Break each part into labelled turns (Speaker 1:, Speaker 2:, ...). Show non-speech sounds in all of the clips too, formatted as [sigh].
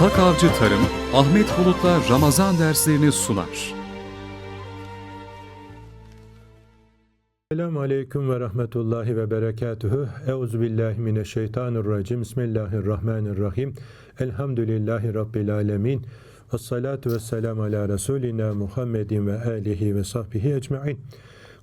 Speaker 1: Tak Avcı Tarım, Ahmet Bulut'la Ramazan derslerini sunar.
Speaker 2: Selamun Aleyküm ve Rahmetullahi ve Berekatühü. Euzu billahi mineşşeytanirracim. Bismillahirrahmanirrahim. Elhamdülillahi Rabbil alemin. Ve salatu ve selamu ala Resulina Muhammedin ve alihi ve sahbihi ecmain.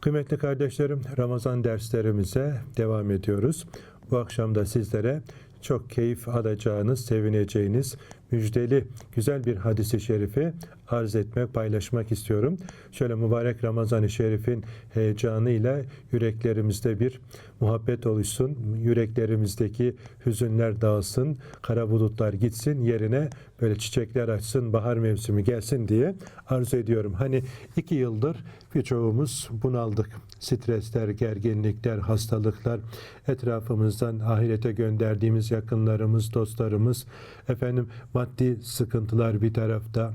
Speaker 2: Kıymetli kardeşlerim, Ramazan derslerimize devam ediyoruz. Bu akşam da sizlere çok keyif alacağınız, sevineceğiniz müjdeli güzel bir hadisi şerifi arz etmek, paylaşmak istiyorum. Şöyle mübarek Ramazan-ı Şerif'in heyecanıyla yüreklerimizde bir muhabbet oluşsun, yüreklerimizdeki hüzünler dağılsın, kara bulutlar gitsin, yerine böyle çiçekler açsın, bahar mevsimi gelsin diye arzu ediyorum. Hani iki yıldır birçoğumuz bunaldık. Stresler, gerginlikler, hastalıklar, etrafımızdan ahirete gönderdiğimiz yakınlarımız, dostlarımız, efendim maddi sıkıntılar bir tarafta,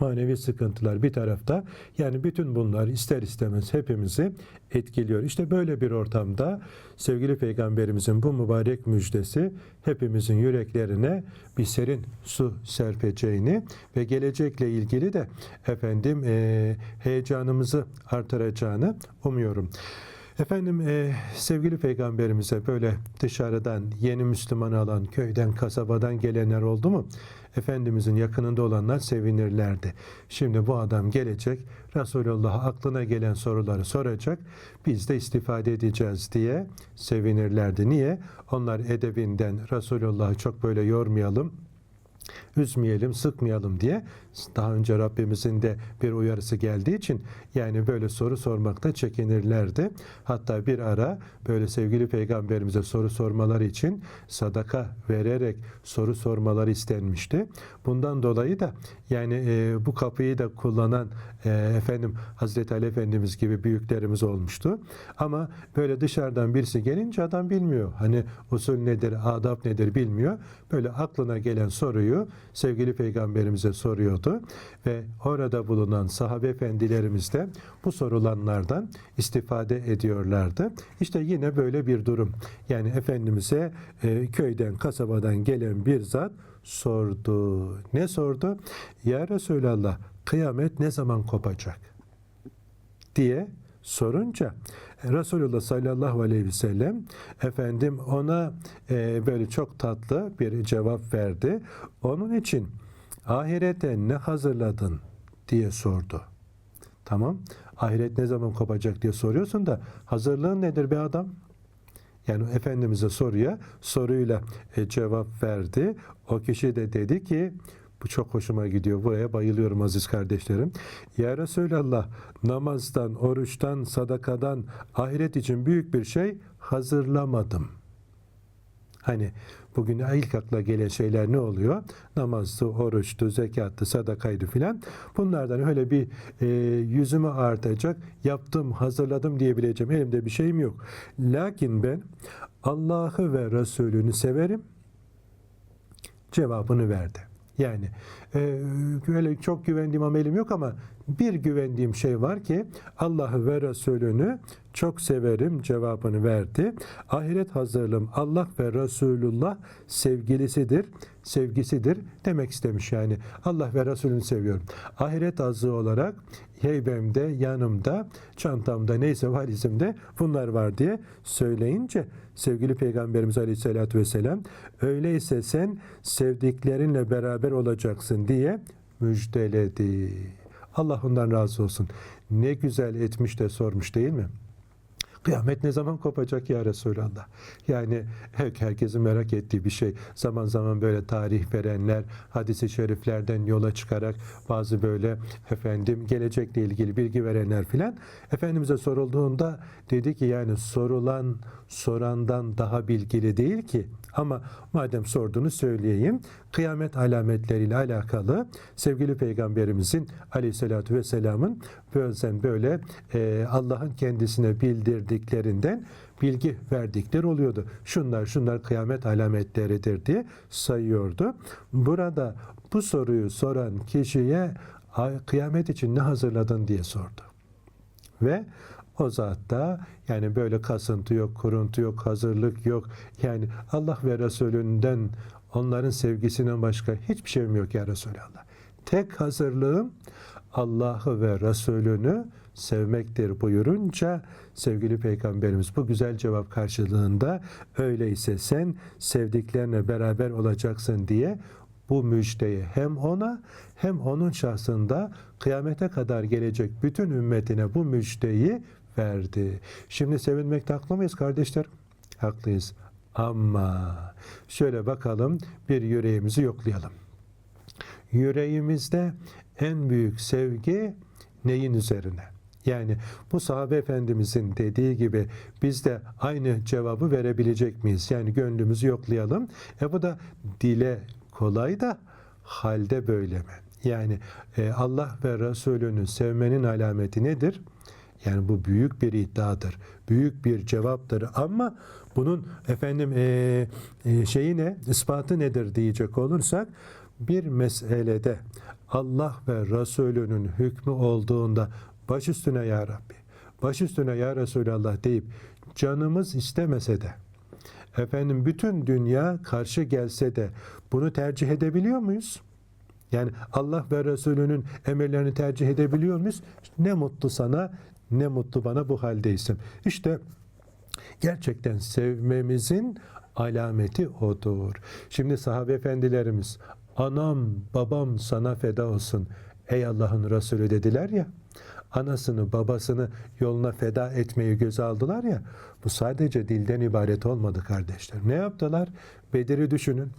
Speaker 2: manevi sıkıntılar bir tarafta. Yani bütün bunlar ister istemez hepimizi etkiliyor. İşte böyle bir ortamda sevgili peygamberimizin bu mübarek müjdesi hepimizin yüreklerine bir serin su serpeceğini ve gelecekle ilgili de efendim eee, heyecanımızı artıracağını umuyorum. Efendim e, sevgili peygamberimize böyle dışarıdan yeni Müslüman alan köyden kasabadan gelenler oldu mu? Efendimizin yakınında olanlar sevinirlerdi. Şimdi bu adam gelecek Resulullah aklına gelen soruları soracak biz de istifade edeceğiz diye sevinirlerdi. Niye? Onlar edebinden Resulullah'ı çok böyle yormayalım üzmeyelim, sıkmayalım diye daha önce Rabbimizin de bir uyarısı geldiği için yani böyle soru sormakta çekinirlerdi. Hatta bir ara böyle sevgili peygamberimize soru sormaları için sadaka vererek soru sormaları istenmişti. Bundan dolayı da yani e, bu kapıyı da kullanan e, efendim Hazreti Ali Efendimiz gibi büyüklerimiz olmuştu. Ama böyle dışarıdan birisi gelince adam bilmiyor. Hani usul nedir, adab nedir bilmiyor. Böyle aklına gelen soruyu sevgili peygamberimize soruyordu ve orada bulunan sahabe efendilerimiz de bu sorulanlardan istifade ediyorlardı. İşte yine böyle bir durum. Yani Efendimiz'e e, köyden, kasabadan gelen bir zat sordu. Ne sordu? Ya Resulallah kıyamet ne zaman kopacak? diye sorunca Resulullah sallallahu aleyhi ve sellem efendim ona e, böyle çok tatlı bir cevap verdi. Onun için ahirete ne hazırladın diye sordu. Tamam. Ahiret ne zaman kopacak diye soruyorsun da hazırlığın nedir be adam? Yani Efendimiz'e soruya soruyla e, cevap verdi. O kişi de dedi ki bu çok hoşuma gidiyor. Buraya bayılıyorum aziz kardeşlerim. Ya Resulallah namazdan, oruçtan, sadakadan ahiret için büyük bir şey hazırlamadım. Hani bugün ilk akla gelen şeyler ne oluyor? Namazdı, oruçtu, zekattı, sadakaydı filan. Bunlardan öyle bir e, yüzümü artacak, yaptım, hazırladım diyebileceğim elimde bir şeyim yok. Lakin ben Allah'ı ve Resulünü severim cevabını verdi. Yani e, öyle çok güvendiğim amelim yok ama bir güvendiğim şey var ki Allah'ı ve Resulünü çok severim cevabını verdi. Ahiret hazırlığım Allah ve Resulullah sevgilisidir, sevgisidir demek istemiş yani. Allah ve Resulünü seviyorum. Ahiret azığı olarak heybemde, yanımda, çantamda neyse valizimde bunlar var diye söyleyince sevgili Peygamberimiz Aleyhisselatü Vesselam öyleyse sen sevdiklerinle beraber olacaksın diye müjdeledi. Allah ondan razı olsun. Ne güzel etmiş de sormuş değil mi? Kıyamet ne zaman kopacak ya Resulallah? Yani herkesin merak ettiği bir şey. Zaman zaman böyle tarih verenler, hadisi şeriflerden yola çıkarak bazı böyle efendim gelecekle ilgili bilgi verenler filan Efendimiz'e sorulduğunda dedi ki yani sorulan sorandan daha bilgili değil ki ama madem sorduğunu söyleyeyim. Kıyamet alametleriyle alakalı sevgili peygamberimizin aleyhissalatü vesselamın bazen böyle e, Allah'ın kendisine bildirdiklerinden bilgi verdikleri oluyordu. Şunlar şunlar kıyamet alametleridir diye sayıyordu. Burada bu soruyu soran kişiye kıyamet için ne hazırladın diye sordu. Ve O zatta yani böyle kasıntı yok, kuruntu yok, hazırlık yok. Yani Allah ve Resulünden onların sevgisinden başka hiçbir şeyim yok ya Resulallah. Tek hazırlığım Allah'ı ve Resulünü sevmektir buyurunca sevgili peygamberimiz bu güzel cevap karşılığında öyleyse sen sevdiklerine beraber olacaksın diye bu müjdeyi hem ona hem onun şahsında kıyamete kadar gelecek bütün ümmetine bu müjdeyi verdi. Şimdi sevinmekte haklı mıyız kardeşler? Haklıyız. Ama şöyle bakalım bir yüreğimizi yoklayalım. Yüreğimizde en büyük sevgi neyin üzerine? Yani bu sahabe efendimizin dediği gibi biz de aynı cevabı verebilecek miyiz? Yani gönlümüzü yoklayalım. E bu da dile kolay da halde böyle mi? Yani e, Allah ve Resulünü sevmenin alameti nedir? Yani bu büyük bir iddiadır. Büyük bir cevaptır ama bunun efendim e, e, şeyi ne? ispatı nedir diyecek olursak bir meselede Allah ve Resulünün hükmü olduğunda baş üstüne ya Rabbi, baş üstüne ya Resulallah deyip canımız istemese de efendim bütün dünya karşı gelse de bunu tercih edebiliyor muyuz? Yani Allah ve Resulünün emirlerini tercih edebiliyor muyuz? Ne mutlu sana, ne mutlu bana bu haldeysem. İşte gerçekten sevmemizin alameti odur. Şimdi sahabe efendilerimiz anam babam sana feda olsun ey Allah'ın Resulü dediler ya anasını babasını yoluna feda etmeyi göze aldılar ya bu sadece dilden ibaret olmadı kardeşler. Ne yaptılar? Bedir'i düşünün.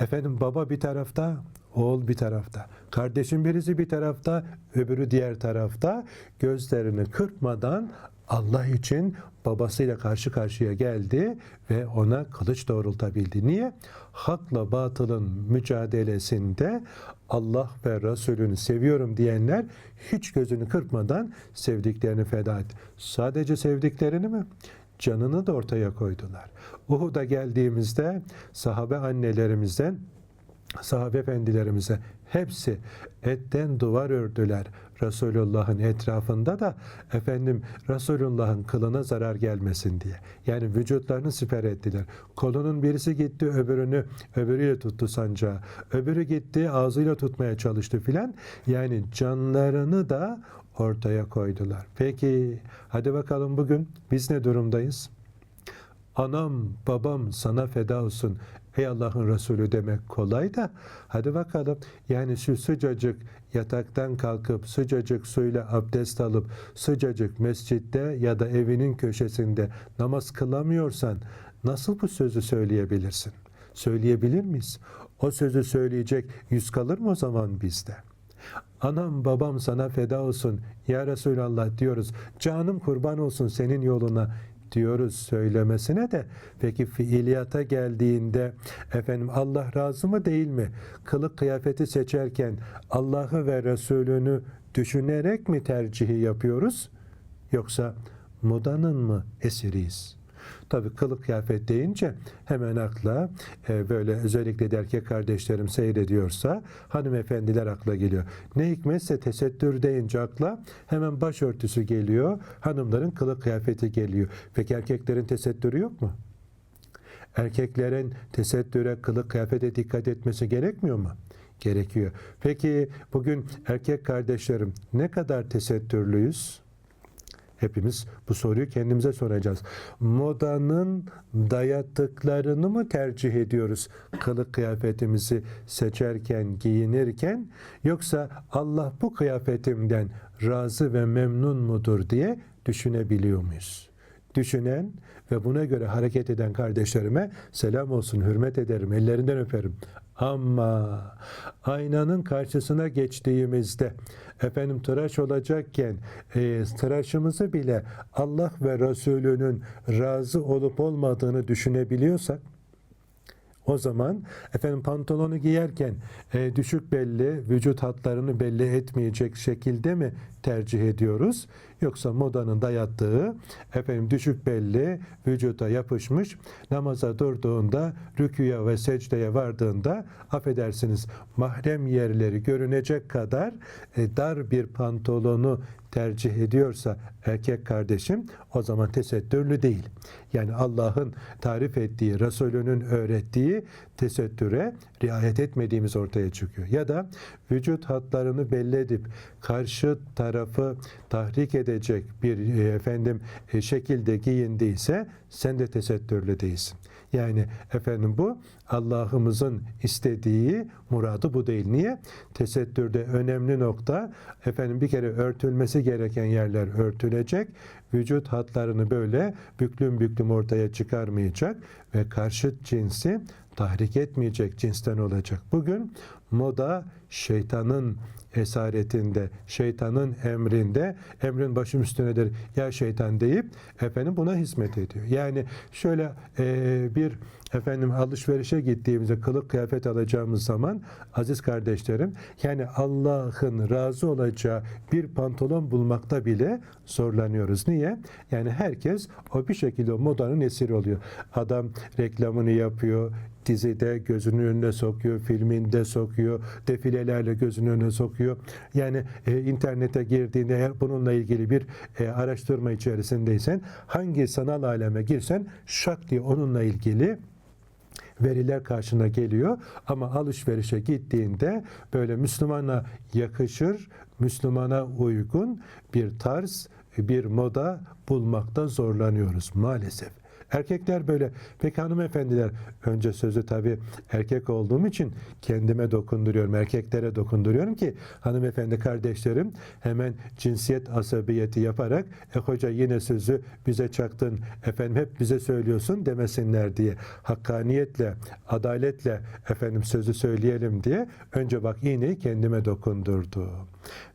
Speaker 2: Efendim baba bir tarafta, oğul bir tarafta. Kardeşin birisi bir tarafta, öbürü diğer tarafta. Gözlerini kırpmadan Allah için babasıyla karşı karşıya geldi ve ona kılıç doğrultabildi. Niye? Hakla batılın mücadelesinde Allah ve Resulünü seviyorum diyenler hiç gözünü kırpmadan sevdiklerini feda etti. Sadece sevdiklerini mi? Canını da ortaya koydular. Uhud'a geldiğimizde sahabe annelerimizden sahabe efendilerimize hepsi etten duvar ördüler Resulullah'ın etrafında da efendim Resulullah'ın kılına zarar gelmesin diye. Yani vücutlarını siper ettiler. Kolunun birisi gitti öbürünü öbürüyle tuttu sancağı. Öbürü gitti ağzıyla tutmaya çalıştı filan. Yani canlarını da ortaya koydular. Peki hadi bakalım bugün biz ne durumdayız? Anam babam sana feda olsun ey Allah'ın Resulü demek kolay da hadi bakalım yani şu sıcacık yataktan kalkıp sıcacık suyla abdest alıp sıcacık mescitte ya da evinin köşesinde namaz kılamıyorsan nasıl bu sözü söyleyebilirsin? Söyleyebilir miyiz? O sözü söyleyecek yüz kalır mı o zaman bizde? Anam babam sana feda olsun ya Resulallah diyoruz. Canım kurban olsun senin yoluna diyoruz söylemesine de peki fiiliyata geldiğinde efendim Allah razı mı değil mi? Kılık kıyafeti seçerken Allah'ı ve Resulünü düşünerek mi tercihi yapıyoruz? Yoksa modanın mı esiriyiz? Tabii kılık kıyafet deyince hemen akla e, böyle özellikle de erkek kardeşlerim seyrediyorsa hanımefendiler akla geliyor. Ne hikmetse tesettür deyince akla hemen başörtüsü geliyor. Hanımların kılık kıyafeti geliyor. Peki erkeklerin tesettürü yok mu? Erkeklerin tesettüre, kılık kıyafete dikkat etmesi gerekmiyor mu? Gerekiyor. Peki bugün erkek kardeşlerim ne kadar tesettürlüyüz? Hepimiz bu soruyu kendimize soracağız. Modanın dayattıklarını mı tercih ediyoruz kılık kıyafetimizi seçerken, giyinirken yoksa Allah bu kıyafetimden razı ve memnun mudur diye düşünebiliyor muyuz? Düşünen ve buna göre hareket eden kardeşlerime selam olsun, hürmet ederim, ellerinden öperim. Ama aynanın karşısına geçtiğimizde efendim tıraş olacakken e, tıraşımızı bile Allah ve Resulünün razı olup olmadığını düşünebiliyorsak o zaman efendim pantolonu giyerken e, düşük belli vücut hatlarını belli etmeyecek şekilde mi tercih ediyoruz? Yoksa modanın dayattığı efendim düşük belli vücuda yapışmış namaza durduğunda rüküye ve secdeye vardığında affedersiniz mahrem yerleri görünecek kadar e, dar bir pantolonu tercih ediyorsa erkek kardeşim o zaman tesettürlü değil. Yani Allah'ın tarif ettiği, Resulünün öğrettiği tesettüre riayet etmediğimiz ortaya çıkıyor. Ya da vücut hatlarını belli edip karşı tarafı tahrik edecek bir e, efendim e, şekilde giyindiyse sen de tesettürlü değilsin. Yani efendim bu Allah'ımızın istediği muradı bu değil. Niye? Tesettürde önemli nokta efendim bir kere örtülmesi gereken yerler örtülecek. Vücut hatlarını böyle büklüm büklüm ortaya çıkarmayacak ve karşıt cinsi tahrik etmeyecek cinsten olacak. Bugün moda şeytanın esaretinde, şeytanın emrinde, emrin başım üstünedir ya şeytan deyip efendim buna hizmet ediyor. Yani şöyle e, bir efendim alışverişe gittiğimizde kılık kıyafet alacağımız zaman aziz kardeşlerim yani Allah'ın razı olacağı bir pantolon bulmakta bile zorlanıyoruz. Niye? Yani herkes o bir şekilde modanın esiri oluyor. Adam reklamını yapıyor, dizide gözünün önüne sokuyor, filminde sokuyor, defilelerle gözünün önüne sokuyor. Yani e, internete girdiğinde eğer bununla ilgili bir e, araştırma içerisindeysen hangi sanal aleme girsen şak diye onunla ilgili veriler karşına geliyor ama alışverişe gittiğinde böyle Müslümana yakışır, Müslümana uygun bir tarz, bir moda bulmakta zorlanıyoruz maalesef. Erkekler böyle. Peki hanımefendiler önce sözü tabii erkek olduğum için kendime dokunduruyorum. Erkeklere dokunduruyorum ki hanımefendi kardeşlerim hemen cinsiyet asabiyeti yaparak e hoca yine sözü bize çaktın efendim hep bize söylüyorsun demesinler diye hakkaniyetle adaletle efendim sözü söyleyelim diye önce bak iğneyi kendime dokundurdu.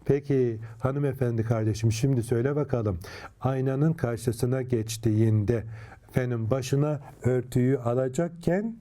Speaker 2: Peki hanımefendi kardeşim şimdi söyle bakalım aynanın karşısına geçtiğinde efendim başına örtüyü alacakken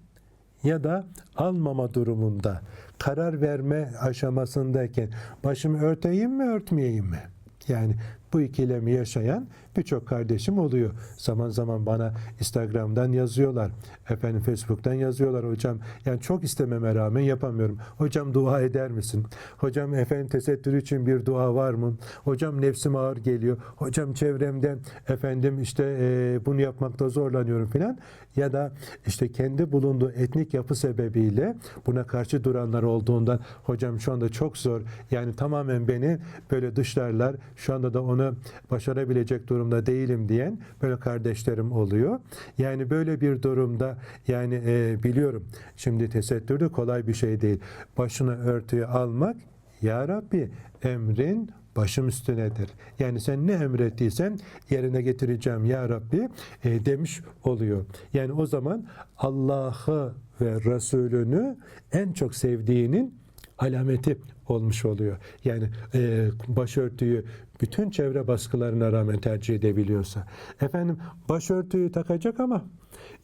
Speaker 2: ya da almama durumunda karar verme aşamasındayken başımı örteyim mi örtmeyeyim mi? Yani bu ikilemi yaşayan birçok kardeşim oluyor. Zaman zaman bana Instagram'dan yazıyorlar. Efendim Facebook'tan yazıyorlar hocam. Yani çok istememe rağmen yapamıyorum. Hocam dua eder misin? Hocam efendim tesettür için bir dua var mı? Hocam nefsim ağır geliyor. Hocam çevremden efendim işte e, bunu yapmakta zorlanıyorum filan. Ya da işte kendi bulunduğu etnik yapı sebebiyle buna karşı duranlar olduğundan hocam şu anda çok zor. Yani tamamen beni böyle dışlarlar. Şu anda da onu başarabilecek durumda değilim diyen böyle kardeşlerim oluyor. Yani böyle bir durumda yani e, biliyorum şimdi tesettür de kolay bir şey değil. Başına örtüyü almak ya Rabbi emrin başım üstünedir. Yani sen ne emrettiysen yerine getireceğim ya Rabbi e, demiş oluyor. Yani o zaman Allah'ı ve Resulünü en çok sevdiğinin alameti olmuş oluyor. Yani e, başörtüyü bütün çevre baskılarına rağmen tercih edebiliyorsa. Efendim başörtüyü takacak ama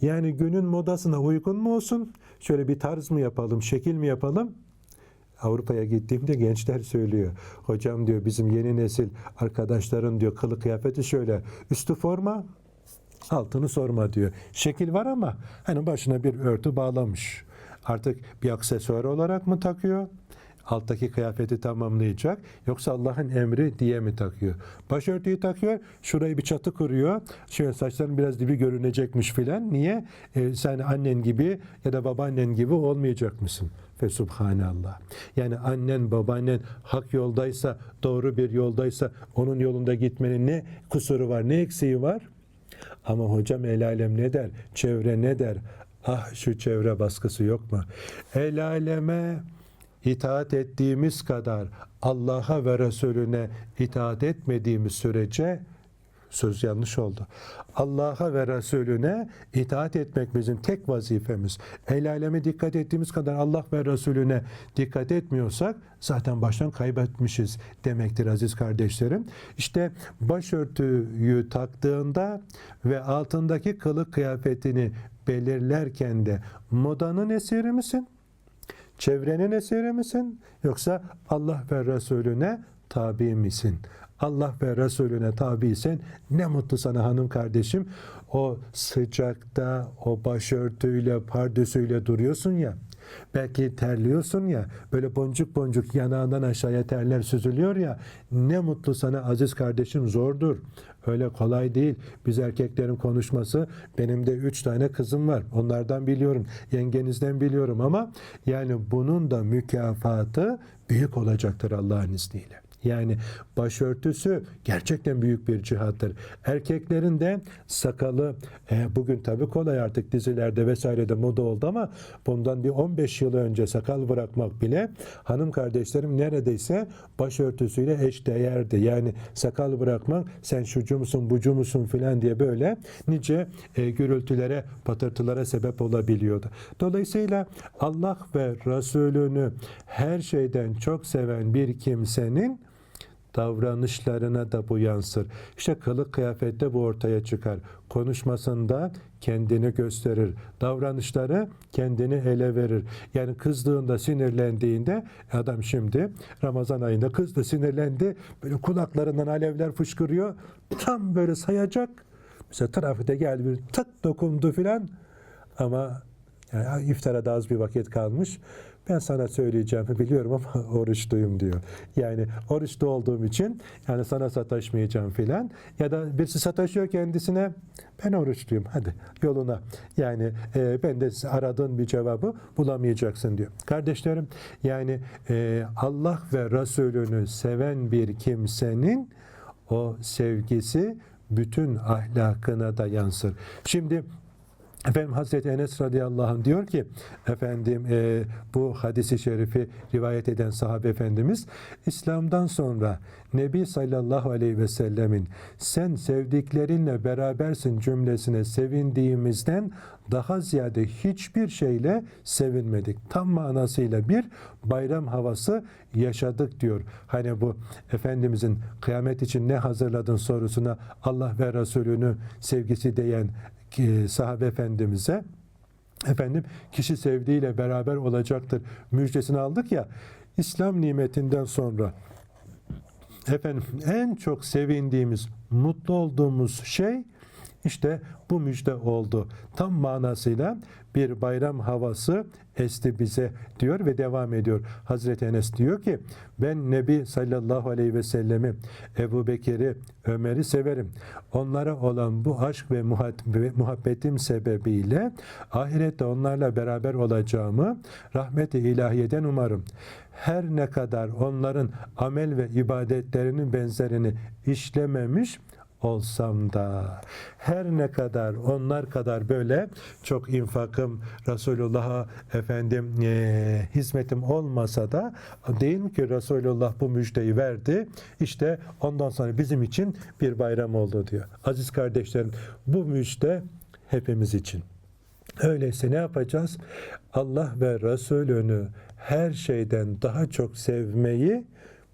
Speaker 2: yani günün modasına uygun mu olsun? Şöyle bir tarz mı yapalım, şekil mi yapalım? Avrupa'ya gittiğimde gençler söylüyor. Hocam diyor bizim yeni nesil arkadaşların diyor kılık kıyafeti şöyle. Üstü forma, altını sorma diyor. Şekil var ama hani başına bir örtü bağlamış. Artık bir aksesuar olarak mı takıyor? Alttaki kıyafeti tamamlayacak yoksa Allah'ın emri diye mi takıyor? Başörtüyü takıyor, şurayı bir çatı kuruyor. Şöyle saçların biraz dibi görünecekmiş filan. Niye? E, sen annen gibi ya da babaannen gibi olmayacak mısın? Fe subhanallah. Yani annen babaannen hak yoldaysa, doğru bir yoldaysa onun yolunda gitmenin ne kusuru var, ne eksiği var? Ama hocam el alem ne der? Çevre ne der? Ah şu çevre baskısı yok mu? El aleme itaat ettiğimiz kadar Allah'a ve Resulüne itaat etmediğimiz sürece söz yanlış oldu. Allah'a ve Resulüne itaat etmek bizim tek vazifemiz. El aleme dikkat ettiğimiz kadar Allah ve Resulüne dikkat etmiyorsak zaten baştan kaybetmişiz demektir aziz kardeşlerim. İşte başörtüyü taktığında ve altındaki kılık kıyafetini belirlerken de modanın esiri misin? Çevrenin esiri misin? Yoksa Allah ve Resulüne tabi misin? Allah ve Resulüne tabiysen ne mutlu sana hanım kardeşim. O sıcakta o başörtüyle pardösüyle duruyorsun ya. Belki terliyorsun ya, böyle boncuk boncuk yanağından aşağıya terler süzülüyor ya. Ne mutlu sana aziz kardeşim zordur. Öyle kolay değil. Biz erkeklerin konuşması, benim de üç tane kızım var. Onlardan biliyorum, yengenizden biliyorum ama yani bunun da mükafatı büyük olacaktır Allah'ın izniyle. Yani başörtüsü gerçekten büyük bir cihattır. Erkeklerin de sakalı e, bugün tabii kolay artık dizilerde vesairede moda oldu ama bundan bir 15 yıl önce sakal bırakmak bile hanım kardeşlerim neredeyse başörtüsüyle eş değerdi. Yani sakal bırakmak sen şucu musun bucu musun filan diye böyle nice e, gürültülere patırtılara sebep olabiliyordu. Dolayısıyla Allah ve Resulünü her şeyden çok seven bir kimsenin davranışlarına da bu yansır. İşte kılık kıyafette bu ortaya çıkar. Konuşmasında kendini gösterir. Davranışları kendini ele verir. Yani kızdığında, sinirlendiğinde adam şimdi Ramazan ayında kızdı, sinirlendi. Böyle kulaklarından alevler fışkırıyor. Tam böyle sayacak. Mesela trafikte geldi bir tık dokundu filan. Ama yani iftara da az bir vakit kalmış. Ben sana söyleyeceğimi [laughs] biliyorum ama [laughs] oruçluyum diyor. Yani oruçlu olduğum için yani sana sataşmayacağım filan. Ya da birisi sataşıyor kendisine ben oruçluyum hadi yoluna. Yani e, ben de aradığın bir cevabı bulamayacaksın diyor. Kardeşlerim yani e, Allah ve Resulünü seven bir kimsenin o sevgisi bütün ahlakına da yansır. Şimdi Efendim Hazreti Enes radıyallahu anh diyor ki efendim e, bu hadisi şerifi rivayet eden sahabe efendimiz İslam'dan sonra Nebi sallallahu aleyhi ve sellemin sen sevdiklerinle berabersin cümlesine sevindiğimizden daha ziyade hiçbir şeyle sevinmedik. Tam manasıyla bir bayram havası yaşadık diyor. Hani bu Efendimizin kıyamet için ne hazırladın sorusuna Allah ve Resulünü sevgisi diyen sahabe efendimize efendim kişi sevdiğiyle beraber olacaktır müjdesini aldık ya İslam nimetinden sonra efendim en çok sevindiğimiz mutlu olduğumuz şey işte bu müjde oldu. Tam manasıyla bir bayram havası esti bize diyor ve devam ediyor. Hazreti Enes diyor ki ben Nebi sallallahu aleyhi ve sellemi Ebu Bekir'i Ömer'i severim. Onlara olan bu aşk ve muhabbetim sebebiyle ahirette onlarla beraber olacağımı rahmeti ilahiyeden umarım. Her ne kadar onların amel ve ibadetlerinin benzerini işlememiş olsam da her ne kadar onlar kadar böyle çok infakım Resulullah'a efendim e, hizmetim olmasa da değil mi ki Resulullah bu müjdeyi verdi işte ondan sonra bizim için bir bayram oldu diyor. Aziz kardeşlerim bu müjde hepimiz için. Öyleyse ne yapacağız? Allah ve Resulünü her şeyden daha çok sevmeyi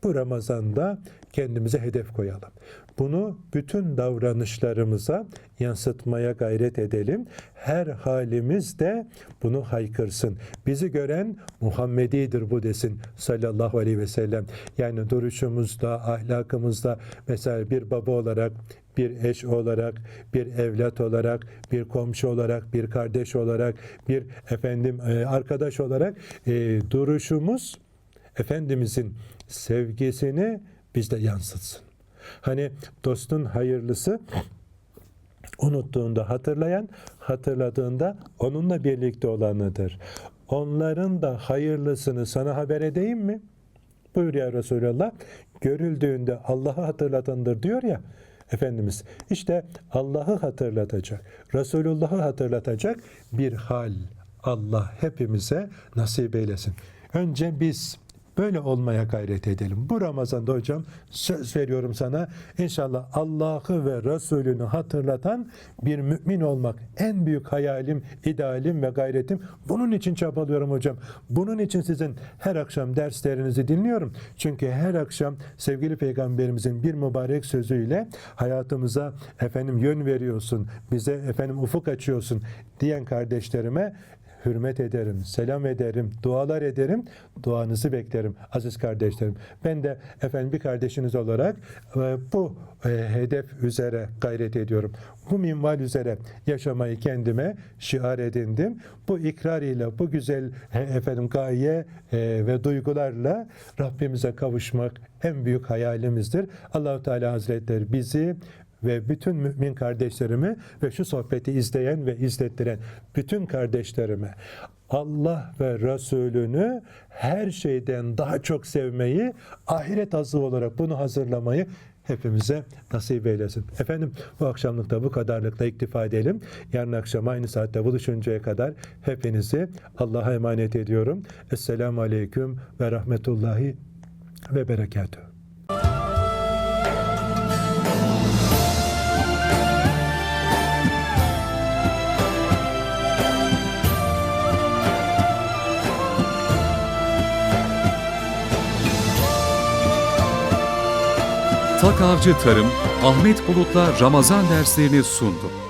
Speaker 2: bu Ramazan'da kendimize hedef koyalım. Bunu bütün davranışlarımıza yansıtmaya gayret edelim. Her halimizde bunu haykırsın. Bizi gören Muhammedidir bu desin sallallahu aleyhi ve sellem. Yani duruşumuzda, ahlakımızda mesela bir baba olarak, bir eş olarak, bir evlat olarak, bir komşu olarak, bir kardeş olarak, bir efendim e, arkadaş olarak e, duruşumuz Efendimizin sevgisini bizde yansıtsın. Hani dostun hayırlısı unuttuğunda hatırlayan, hatırladığında onunla birlikte olanıdır. Onların da hayırlısını sana haber edeyim mi? Buyur ya Resulallah. Görüldüğünde Allah'ı hatırlatandır diyor ya Efendimiz. İşte Allah'ı hatırlatacak, Resulullah'ı hatırlatacak bir hal Allah hepimize nasip eylesin. Önce biz Böyle olmaya gayret edelim. Bu Ramazan'da hocam söz veriyorum sana inşallah Allah'ı ve Resulünü hatırlatan bir mümin olmak en büyük hayalim, idealim ve gayretim. Bunun için çabalıyorum hocam. Bunun için sizin her akşam derslerinizi dinliyorum. Çünkü her akşam sevgili peygamberimizin bir mübarek sözüyle hayatımıza efendim yön veriyorsun. Bize efendim ufuk açıyorsun diyen kardeşlerime hürmet ederim, selam ederim, dualar ederim, duanızı beklerim aziz kardeşlerim. Ben de efendim bir kardeşiniz olarak e, bu e, hedef üzere gayret ediyorum. Bu minval üzere yaşamayı kendime şiar edindim. Bu ikrar ile, bu güzel efendim gaye e, ve duygularla Rabbimize kavuşmak en büyük hayalimizdir. Allahu Teala Hazretleri bizi ve bütün mümin kardeşlerimi ve şu sohbeti izleyen ve izlettiren bütün kardeşlerime Allah ve Resulünü her şeyden daha çok sevmeyi, ahiret azı olarak bunu hazırlamayı hepimize nasip eylesin. Efendim bu akşamlık da bu kadarlıkla iktifa edelim. Yarın akşam aynı saatte buluşuncaya kadar hepinizi Allah'a emanet ediyorum. Esselamu Aleyküm ve Rahmetullahi ve Berekatuhu.
Speaker 1: Tak Avcı Tarım Ahmet Bulut'la Ramazan derslerini sundu.